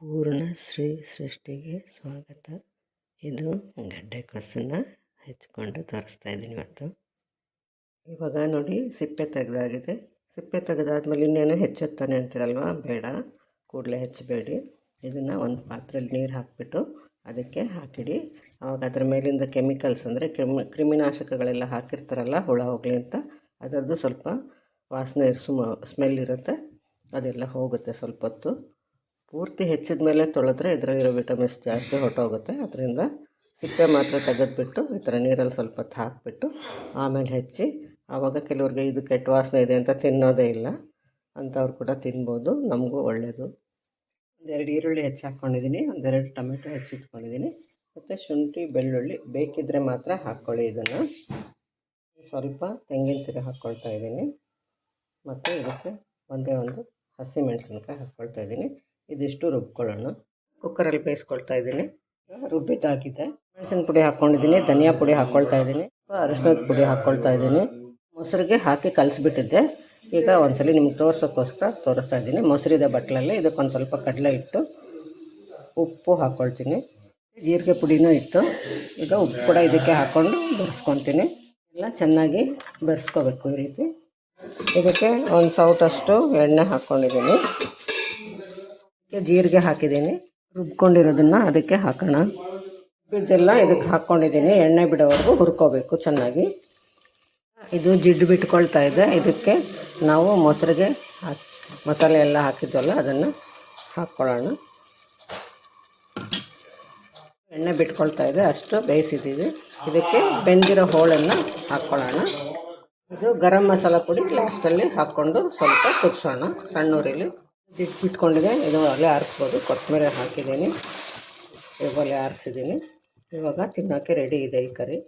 ಪೂರ್ಣ ಶ್ರೀ ಸೃಷ್ಟಿಗೆ ಸ್ವಾಗತ. ಇದು ಗಡ್ಡೆ ಗಡ್ಡೆಕೋಸನ್ನು ಹೆಚ್ಕೊಂಡು ತೋರಿಸ್ತಾ ಇದ್ದೀನಿ ಇವತ್ತು. ಇವಾಗ ನೋಡಿ ಸಿಪ್ಪೆ ತೆಗೆದಾಗಿದೆ. ಸಿಪ್ಪೆ ತೆಗೆದಾದ್ಮೇಲೆ ಇನ್ನೇನು ಹೆಚ್ಚುತ್ತಾನೆ ಅಂತೀರಲ್ವ? ಬೇಡ. ಕೂಡಲೇ ಹೆಚ್ಚಬೇಡಿ. ಇದನ್ನು ಒಂದು ಪಾತ್ರೆಯಲ್ಲಿ ನೀರು ಹಾಕಿಬಿಟ್ಟು ಅದಕ್ಕೆ ಹಾಕಿಡಿ. ಆವಾಗ ಅದ್ರ ಮೇಲಿಂದ ಕೆಮಿಕಲ್ಸ್ ಅಂದರೆ ಕ್ರಿಮಿ, ಕ್ರಿಮಿನಾಶಕಗಳೆಲ್ಲ ಹಾಕಿರ್ತಾರಲ್ಲ, ಹುಳ, ಹೋಗಲಿ ಅಂತ, ಅದರದ್ದು ಸ್ವಲ್ಪ ವಾಸನೆ ಸುಮ ಸ್ಮೆಲ್ ಇರುತ್ತೆ. ಅದೆಲ್ಲ ಹೋಗುತ್ತೆ ಸ್ವಲ್ಪ ಹೊತ್ತು. ಪೂರ್ತಿ ಹೆಚ್ಚಿದ ಮೇಲೆ ತೊಳೆದ್ರೆ ಇದರಲ್ಲಿರೋ ವಿಟಮಿನ್ಸ್ ಜಾಸ್ತಿ ಹೊರಟೋಗುತ್ತೆ. ಅದರಿಂದ ಸಿಪ್ಪೆ ಮಾತ್ರ ತೆಗೆದುಬಿಟ್ಟು ಈ ಥರ ನೀರಲ್ಲಿ ಸ್ವಲ್ಪ ಹೊತ್ತು ಹಾಕಿಬಿಟ್ಟು ಆಮೇಲೆ ಹೆಚ್ಚಿ, ಆವಾಗ ಕೆಲವ್ರಿಗೆ ಇದು ಕೆಟ್ಟ ವಾಸನೆ ಇದೆ ಅಂತ ತಿನ್ನೋದೇ ಇಲ್ಲ. ಅಂಥವ್ರು ಕೂಡ ತಿನ್ಬೋದು. ನಮಗೂ ಒಳ್ಳೆಯದು ಒಂದೆರಡು ಈರುಳ್ಳಿ ಹೆಚ್ಚಿ ಹಾಕ್ಕೊಂಡಿದ್ದೀನಿ. ಒಂದೆರಡು ಟೊಮೆಟೊ ಹೆಚ್ಚಿಟ್ಕೊಂಡಿದ್ದೀನಿ ಮತ್ತು ಶುಂಠಿ, ಬೆಳ್ಳುಳ್ಳಿ ಬೇಕಿದ್ದರೆ ಮಾತ್ರ ಹಾಕ್ಕೊಳ್ಳಿ ಇದನ್ನು. ಸ್ವಲ್ಪ ತೆಂಗಿನ ತಿರು ಹಾಕ್ಕೊಳ್ತಾ ಇದ್ದೀನಿ. ಮತ್ತು ಇದಕ್ಕೆ ಒಂದೇ ಒಂದು ಹಸಿಮೆಣಸಿನ್ಕಾಯಿ ಹಾಕ್ಕೊಳ್ತಾ ಇದ್ದೀನಿ. ಇದಿಷ್ಟು ರುಬ್ಕೊಳ್ಳೋಣ. ಕುಕ್ಕರಲ್ಲಿ ಬೇಯಿಸ್ಕೊಳ್ತಾ ಇದ್ದೀನಿ. ರುಬ್ಬಿದ್ದಾಗಿದೆ. ಮೆಣಸಿನ ಪುಡಿ ಹಾಕ್ಕೊಂಡಿದ್ದೀನಿ. ಧನಿಯಾ ಪುಡಿ ಹಾಕ್ಕೊಳ್ತಾ ಇದ್ದೀನಿ. ಅರಿಶಿನದ ಪುಡಿ ಹಾಕ್ಕೊಳ್ತಾ ಇದ್ದೀನಿ. ಮೊಸರಿಗೆ ಹಾಕಿ ಕಲಿಸ್ಬಿಟ್ಟಿದ್ದೆ. ಈಗ ಒಂದ್ಸಲಿ ನಿಮ್ಗೆ ತೋರ್ಸೋಕ್ಕೋಸ್ಕರ ತೋರಿಸ್ತಾ ಇದ್ದೀನಿ. ಮೊಸರಿದೆ ಬಟ್ಲಲ್ಲಿ ಇದಕ್ಕೊಂದು ಸ್ವಲ್ಪ ಕಡಲೆ ಇಟ್ಟು ಉಪ್ಪು ಹಾಕ್ಕೊಳ್ತೀನಿ. ಜೀರಿಗೆ ಪುಡಿನೂ ಇಟ್ಟು ಈಗ ಉಪ್ಪು ಕೂಡ ಇದಕ್ಕೆ ಹಾಕ್ಕೊಂಡು ಬೆರೆಸ್ಕೊತೀನಿ ಎಲ್ಲ ಚೆನ್ನಾಗಿ ಬೆರೆಸ್ಕೋಬೇಕು ಈ ರೀತಿ. ಇದಕ್ಕೆ ಒಂದು ಸೌಟಷ್ಟು ಎಣ್ಣೆ ಹಾಕ್ಕೊಂಡಿದ್ದೀನಿ. ಜೀರಿಗೆ ಹಾಕಿದ್ದೀನಿ. ರುಬ್ಕೊಂಡಿರೋದನ್ನು ಅದಕ್ಕೆ ಹಾಕೋಣ. ಇದೆಲ್ಲ ಇದಕ್ಕೆ ಹಾಕ್ಕೊಂಡಿದ್ದೀನಿ ಎಣ್ಣೆ ಬಿಡೋವರೆಗೂ ಹುರ್ಕೋಬೇಕು ಚೆನ್ನಾಗಿ. ಇದು ಜಿಡ್ಡು ಬಿಟ್ಕೊಳ್ತಾ ಇದೆ. ಇದಕ್ಕೆ ನಾವು ಮೊಸರಿಗೆ ಮಸಾಲೆ ಎಲ್ಲ ಹಾಕಿದ್ವಲ್ಲ, ಅದನ್ನು ಹಾಕ್ಕೊಳ್ಳೋಣ ಎಣ್ಣೆ ಬಿಟ್ಕೊಳ್ತಾ ಇದೆ. ಅಷ್ಟು ಬೇಯಿಸಿದ್ದೀವಿ. ಇದಕ್ಕೆ ಬೆಂದಿರೋ ಹೋಳನ್ನು ಹಾಕ್ಕೊಳ್ಳೋಣ ಇದು ಗರಂ ಮಸಾಲ ಪುಡಿ ಲಾಸ್ಟಲ್ಲಿ ಹಾಕ್ಕೊಂಡು ಸ್ವಲ್ಪ ಕುದಿಸೋಣ ಸಣ್ಣೂರಿಲಿ ಜಿಟ್ಟು ಬಿಟ್ಕೊಂಡಿದೆ ಇದು ಒಲೆ ಆರಿಸ್ಬೋದು. ಕೊತ್ತಂಬರಿ ಹಾಕಿದ್ದೀನಿ. ಒಲೆ ಆರಿಸಿದ್ದೀನಿ. ಇವಾಗ ತಿನ್ನೋಕ್ಕೆ ರೆಡಿ ಇದೆ ಈ ಕರಿ.